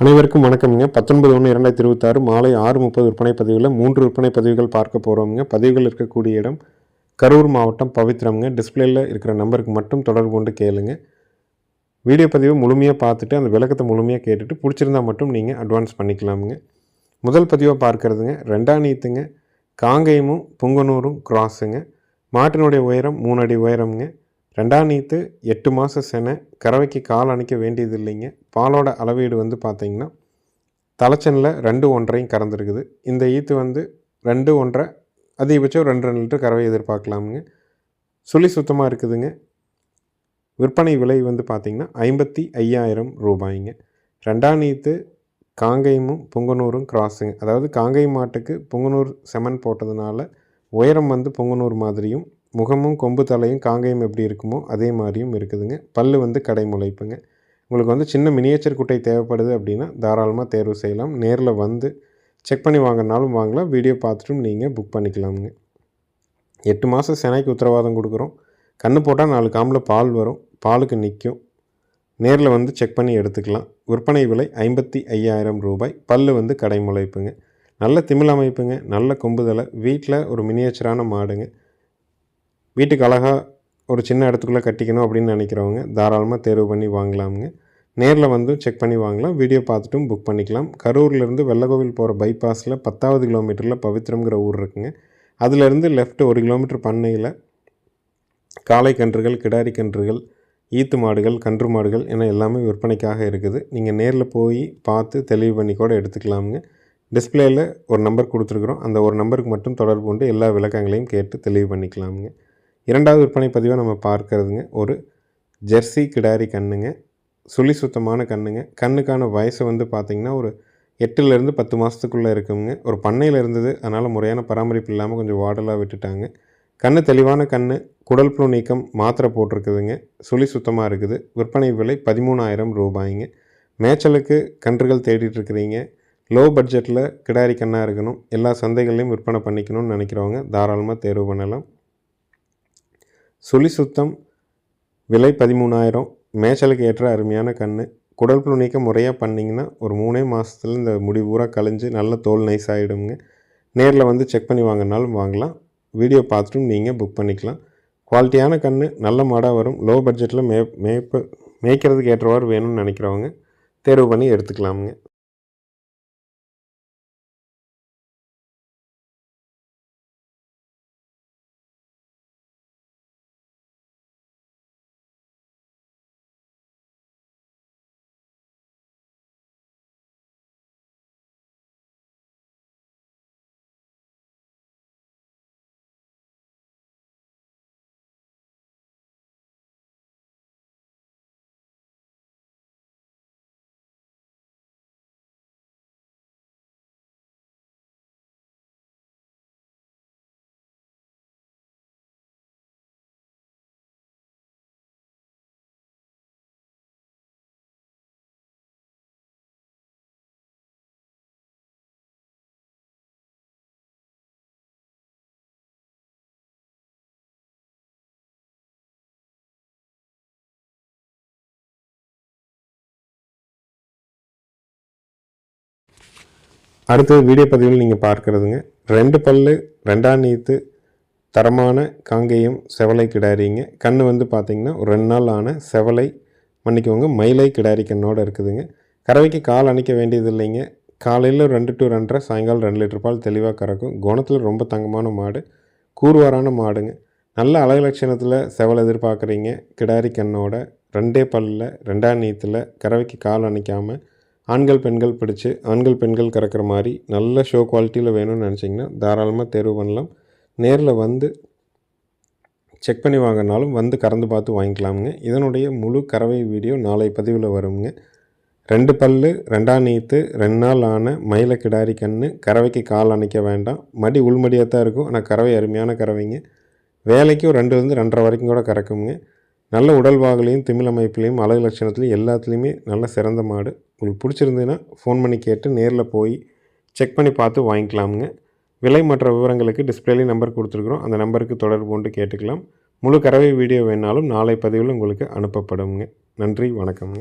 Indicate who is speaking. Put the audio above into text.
Speaker 1: அனைவருக்கும் வணக்கம்ங்க. பத்தொன்பது ஒன்று இரண்டாயிரத்தி இருபத்தாறு மாலை ஆறு முப்பது விற்பனை பதிவில் மூன்று விற்பனை பதிவுகள் பார்க்க போகிறோம்ங்க பதிவுகள் இருக்கக்கூடிய இடம் கரூர் மாவட்டம் பவித்ரம்ங்க. டிஸ்பிளேயில் இருக்கிற நம்பருக்கு மட்டும் தொடர்பு கொண்டு கேளுங்க. வீடியோ பதிவை முழுமையாக பார்த்துட்டு அந்த விளக்கத்தை முழுமையாக கேட்டுட்டு பிடிச்சிருந்தா மட்டும் நீங்கள் அட்வான்ஸ் பண்ணிக்கலாமுங்க. முதல் பதிவாக பார்க்குறதுங்க ரெண்டாம் நீத்துங்க காங்கேயமும் புங்கனூரும் கிராஸுங்க மாட்டினுடைய உயரம் மூணு அடி உயரம்ங்க. ரெண்டாம் நீத்து எட்டு மாத செனை கறவைக்கு கால் அணைக்க வேண்டியது இல்லைங்க பாலோட அளவீடு வந்து பார்த்திங்கன்னா தலைச்சனில் ரெண்டு ஒன்றையும் கறந்துருக்குது. இந்த ஈத்து வந்து ரெண்டு ஒன்றரை அதிகபட்சம் ரெண்டு ரெண்டு லிட்டர் கறவை எதிர்பார்க்கலாமுங்க. சுழி சுத்தமாக இருக்குதுங்க. விற்பனை விலை வந்து பார்த்திங்கன்னா ஐம்பத்தி ஐயாயிரம் ரூபாய்ங்க. ரெண்டாம் நீத்து காங்கேயமும் பொங்கனூரும் கிராஸுங்க. அதாவது காங்கேயம் மாட்டுக்கு பொங்கனூர் செமன் போட்டதுனால உயரம் வந்து பொங்கனூர் மாதிரியும் முகமும் கொம்பு தலையும் காங்கேயம் எப்படி இருக்குமோ அதே மாதிரியும் இருக்குதுங்க. பல் வந்து கடை முளைப்புங்க. உங்களுக்கு வந்து சின்ன மினியேச்சர் குட்டை தேவைப்படுது அப்படின்னா தாராளமாக தேர்வு செய்யலாம். நேரில் வந்து செக் பண்ணி வாங்கினாலும் வாங்கலாம். வீடியோ பார்த்துட்டும் நீங்கள் புக் பண்ணிக்கலாமுங்க. எட்டு மாதம் செனைக்கு உத்தரவாதம் கொடுக்குறோம். கண்ணு போட்டால் நாலு காம்பில் பால் வரும். பாலுக்கு நிற்கும் நேரில் வந்து செக் பண்ணி எடுத்துக்கலாம். விற்பனை விலை ஐம்பத்தி ஐயாயிரம் ரூபாய். பல் வந்து கடை முளைப்புங்க. நல்ல திமிழ் அமைப்புங்க. நல்ல கொம்புதலை வீட்டில் ஒரு மினியேச்சரான மாடுங்க. வீட்டுக்கு அழகாக ஒரு சின்ன இடத்துக்குள்ளே கட்டிக்கணும் அப்படின்னு நினைக்கிறவங்க தாராளமாக தேர்வு பண்ணி வாங்கலாமுங்க. நேரில் வந்து செக் பண்ணி வாங்கலாம். வீடியோ பார்த்துட்டும் புக் பண்ணிக்கலாம். கரூர்லேருந்து வெள்ளகோவில் போகிற பைபாஸில் பத்தாவது கிலோமீட்டரில் பவித்ரம்ங்கிற ஊர் இருக்குங்க. அதிலேருந்து லெஃப்ட் ஒரு கிலோமீட்டர் பண்ணையில் காளை கன்றுகள் கிடாரி கன்றுகள் ஈத்து மாடுகள் கன்று மாடுகள் என எல்லாமே விற்பனைக்காக இருக்குது. நீங்கள் நேரில் போய் பார்த்து தெளிவு பண்ணி கூட எடுத்துக்கலாமுங்க. டிஸ்பிளேயில் ஒரு நம்பர் கொடுத்துருக்குறோம். அந்த ஒரு நம்பருக்கு மட்டும் தொடர்பு கொண்டு எல்லா விளக்கங்களையும் கேட்டு தெளிவு பண்ணிக்கலாமுங்க. இரண்டாவது விற்பனை பதிவாக நம்ம பார்க்கறதுங்க. ஒரு ஜெர்சி கிடாரி கண்ணுங்க. சுழி சுத்தமான கண்ணுங்க. கண்ணுக்கான வயசு வந்து பார்த்திங்கன்னா ஒரு எட்டுலேருந்து பத்து மாதத்துக்குள்ளே இருக்குங்க. ஒரு பண்ணையில் இருந்தது. அதனால் முறையான பராமரிப்பு இல்லாமல் கொஞ்சம் வாடலாக விட்டுட்டாங்க. கண் தெளிவான கண் குடல் புழு நீக்கம் மாத்திரை போட்டிருக்குதுங்க. சுழி சுத்தமாக இருக்குது. விற்பனை விலை பதிமூணாயிரம் ரூபாய்ங்க. மேய்ச்சலுக்கு கன்றுகள் தேடிட்டு இருக்கிறீங்க. லோ பட்ஜெட்டில் கிடாரி கண்ணாக இருக்கணும். எல்லா சந்தைகள்லையும் விற்பனை பண்ணிக்கணும்னு நினைக்கிறவங்க தாராளமாக தேர்வு பண்ணலாம். சுழி சுத்தம் விலை பதிமூணாயிரம் மேய்ச்சலுக்கு ஏற்ற அருமையான கண் குடல் புழு நீக்கம் முறையாக பண்ணிங்கன்னா ஒரு மூணே மாதத்துல இந்த முடி பூரா கழிஞ்சு நல்ல தோல் நைஸ் ஆகிடுங்க நேரில் வந்து செக் பண்ணி வாங்கினாலும் வாங்கலாம். வீடியோ பார்த்துட்டும் நீங்கள் புக் பண்ணிக்கலாம். குவாலிட்டியான கண் நல்ல மாடாக வரும். லோ பட்ஜெட்டில் மே மேய்ப்பு மேய்க்கிறதுக்கு ஏற்றவாறு வேணும்னு நினைக்கிறவங்க தேர்வு பண்ணி எடுத்துக்கலாமுங்க. அடுத்தது வீடியோ பதிவில் நீங்கள் பார்க்குறதுங்க. ரெண்டு பல்லு ரெண்டாம் நீத்து தரமான காங்கேயம் செவலை கிடாரிங்க. கண் வந்து பார்த்திங்கன்னா ஒரு ரெண்டு நாள் ஆன செவலை மன்னிக்கோங்க மயிலை கிடாரி கண்ணோடு இருக்குதுங்க. கறவைக்கு கால் அணைக்க வேண்டியது இல்லைங்க காலையில் ரெண்டு டு ரெண்டரை சாயங்காலம் ரெண்டு லிட்டர் பால் தெளிவாக கறக்கும். குணத்தில் ரொம்ப தங்கமான மாடு கூறுவாரான மாடுங்க. நல்ல அழகு லட்சணத்தில் செவல் எதிர்பார்க்குறீங்க. கிடாரி கண்ணோட ரெண்டே பல்லில் ரெண்டாம் நீத்தில் கறவைக்கு கால் அணைக்காமல் ஆண்கள் பெண்கள் பிடிச்சி ஆண்கள் பெண்கள் கறக்கிற மாதிரி நல்ல ஷோ குவாலிட்டியில் வேணும்னு நினச்சிங்கன்னா தாராளமாக தேர்வு பண்ணலாம். நேரில் வந்து செக் பண்ணி வாங்கினாலும் வந்து கறந்து பார்த்து வாங்கிக்கலாமுங்க. இதனுடைய முழு கறவை வீடியோ நாளை பதிவில் வருங்க ரெண்டு பல் ரெண்டாம் நீத்து ரெண்டு நாள் ஆன மயில கிடாரி கன்று கறவைக்கு கால் அணைக்க வேண்டாம். மடி உள்மடியாக தான் இருக்கும் ஆனால் கறவை அருமையான கறவைங்க. வேலைக்கும் ரெண்டுலேருந்து ரெண்டு வந்து ரெண்டரை வரைக்கும் கூட கறக்குங்க நல்ல உடல் வாகலையும் திமிழ் அமைப்புலையும் அழகு லட்சணத்துலையும் எல்லாத்துலேயுமே நல்ல சிறந்த மாடு. உங்களுக்கு பிடிச்சிருந்ததுன்னா ஃபோன் பண்ணி கேட்டு நேரில் போய் செக் பண்ணி பார்த்து வாங்கிக்கலாமுங்க. விலை மற்ற விவரங்களுக்கு டிஸ்பிளேலேயும் நம்பர் கொடுத்துருக்குறோம். அந்த நம்பருக்கு தொடர்பு கொண்டு கேட்டுக்கலாம். முழு கறவை வீடியோ வேணாலும் நாளை பதிவில் உங்களுக்கு அனுப்பப்படுங்க நன்றி வணக்கம்ங்க.